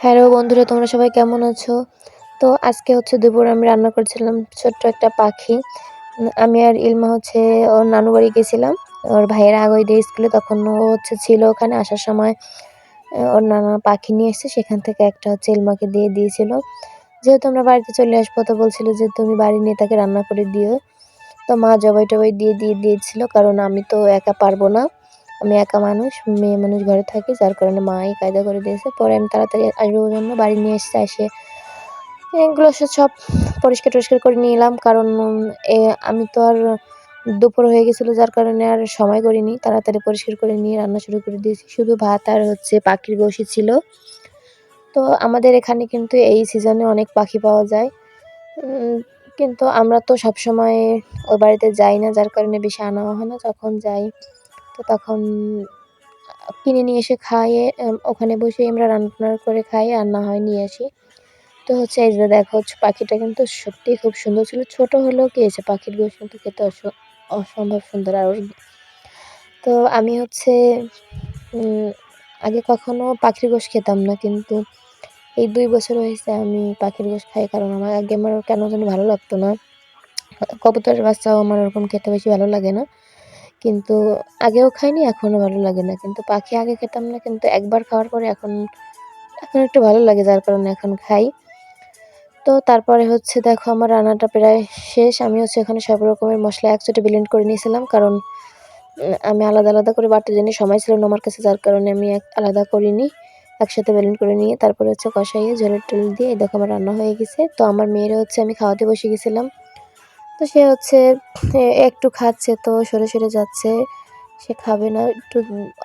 Hello বন্ধুরা, তোমরা সবাই কেমন আছো? তো আজকে হচ্ছে দুপুর আমি রান্না করছিলাম ছোট্ট একটা পাখি। আমি আর ইলমা হচ্ছে ওর নানু বাড়ি গেছিলাম। ওর ভাইয়ের আগে দিয়ে স্কুলে তখন ও হচ্ছে ছিল ওখানে। আসার সময় ওর নানা পাখি নিয়ে এসেছে। সেখান থেকে একটা হচ্ছে ইলমাকে দিয়ে দিয়েছিল। যেহেতু আমরা বাড়িতে চলে আসব, তো বলছিল যে তুমি বাড়ি নিয়ে তাকে রান্না করে দিও। তো মা জবাই টবাই দিয়ে দিয়ে দিয়েছিল। কারণ আমি তো একা পারব না। আমি একা মানুষ, মেয়ে মানুষ ঘরে থাকি, যার কারণে মাই কায়দা করে দিয়েছে। পরে আমি তাড়াতাড়ি আসব জন্য, বাড়ি নিয়ে এসে এসে এগুলো সব পরিষ্কার টরিষ্কার করে নিলাম কারণ এ, আমি তো আর দুপুর হয়ে গেছিল, যার কারণে আর সময় করিনি। তাড়াতাড়ি পরিষ্কার করে নিয়ে রান্না শুরু করে দিয়েছি। শুধু ভাত আর হচ্ছে পাখির গোশি ছিল। তো আমাদের এখানে কিন্তু এই সিজনে অনেক পাখি পাওয়া যায়। কিন্তু আমরা তো সব সময় ওই বাড়িতে যাই না, যার কারণে বেশি আনা হয় না। যখন যাই তো তখন কিনে নিয়ে এসে খাইয়ে ওখানে বসে আমরা রান্না করে খাই আর না হয় নিয়ে আসি। তো হচ্ছে এই যে দেখো পাখিটা কিন্তু সত্যিই খুব সুন্দর ছিল। ছোট হলেও কি হয়েছে? পাখির গোশ কিন্তু খেতে অস- অসম্ভব সুন্দর আর তো আমি হচ্ছে আগে কখনো পাখির গোশ খেতাম না কিন্তু এই দুই বছর হয়েছে আমি পাখির গোশ খাই কারণ আমার আগে আমার কেন জানি ভালো লাগতো না। কবুতরের বাচ্চাও আমার ওরকম খেতে বেশি ভালো লাগে না। কিন্তু আগেও খাইনি এখনও ভালো লাগে না। কিন্তু পাখি আগে খেতাম না, কিন্তু একবার খাওয়ার পরে এখন এখন একটু ভালো লাগে, যার কারণে এখন খাই। তো তারপরে হচ্ছে দেখো আমার রান্নাটা প্রায় শেষ। আমি হচ্ছে এখানে সব রকমের মশলা একসাথে ব্লেন্ড করে নিয়েছিলাম, কারণ আমি আলাদা আলাদা করে বাটার জন্য সময় ছিল না আমার কাছে, যার কারণে আমি এক, আলাদা করিনি, একসাথে ব্লেন্ড করে নিয়ে। তারপরে হচ্ছে কষাইয়ে ঝোলের টোল দিয়ে, এই দেখো আমার রান্না হয়ে গেছে। তো আমার মেয়েরা হচ্ছে আমি খাওয়াতে বসে গেছিলাম। তো সে হচ্ছে একটু খাচ্ছে তো সরে সরে যাচ্ছে। সে খাবে না, একটু,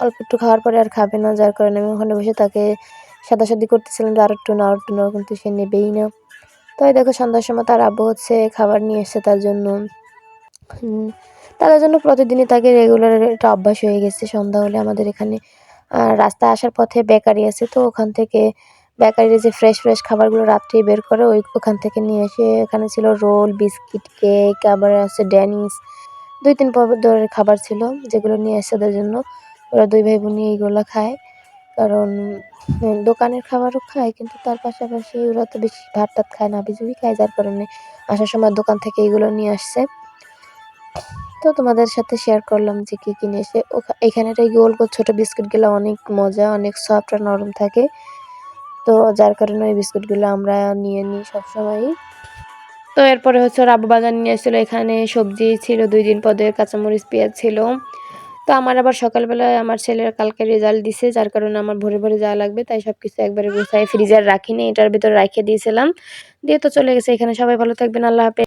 অল্প একটু খাওয়ার পরে আর খাবে না, যার কারণে আমি ওখানে বসে তাকে সাদাসাদি করতেছিলাম যে আর একটু না আর একটু না কিন্তু সে নেবেই না। তাই দেখো সন্ধ্যার সময় তার আব্বু হচ্ছে খাবার নিয়ে এসছে তার জন্য। তাদের জন্য প্রতিদিনই তাকে রেগুলার একটা অভ্যাস হয়ে গেছে সন্ধ্যা হলে আমাদের এখানে। রাস্তায় আসার পথে বেকারি আছে তো ওখান থেকে বেকারির যে ফ্রেশ ফ্রেশ খাবারগুলো রাত্রেই বের করে, ওই ওখান থেকে নিয়ে এসে এখানে ছিল রোল, বিস্কিট, কেক, আবার আছে ড্যানিস দুই, তিন ধরনের খাবার ছিল যেগুলো নিয়ে এসে ওদের জন্য। ওরা দুই ভাই বোনই এইগুলো খায়। কারণ দোকানের খাবারও খায়, কিন্তু তার পাশাপাশি ওরা তো বেশি ভাত টাত খায় না বিজুবি খায়, যার কারণে আসার সময় দোকান থেকে এইগুলো নিয়ে আসছে। তো তোমাদের সাথে শেয়ার করলাম যে কী কিনে এসে ওখা- এখানের এই গোল গোল ছোটো বিস্কুটগুলো অনেক মজা, অনেক সফট আর নরম থাকে। তো যার কারণে ওই বিস্কুটগুলো আমরা নিয়ে নিই সবসময়ই। তো এরপরে হচ্ছে ওর আব্বু বাজার নিয়ে এসেছিল এখানে সবজি ছিল, দুই দিন পদের কাঁচামরিচ, পেঁয়াজ ছিল। তো আমার আবার সকালবেলায় আমার ছেলের কালকে রেজাল্ট দিছে, যার কারণে আমার ভোরে ভোরে যাওয়া লাগবে। তাই সব কিছু একবারে গুছাই ফ্রিজার রাখিনি এটার ভিতরে রাখিয়ে দিয়েছিলাম। দিয়ে তো চলে গেছে। এখানে সবাই ভালো থাকবেন, আল্লাহ হাফেজ।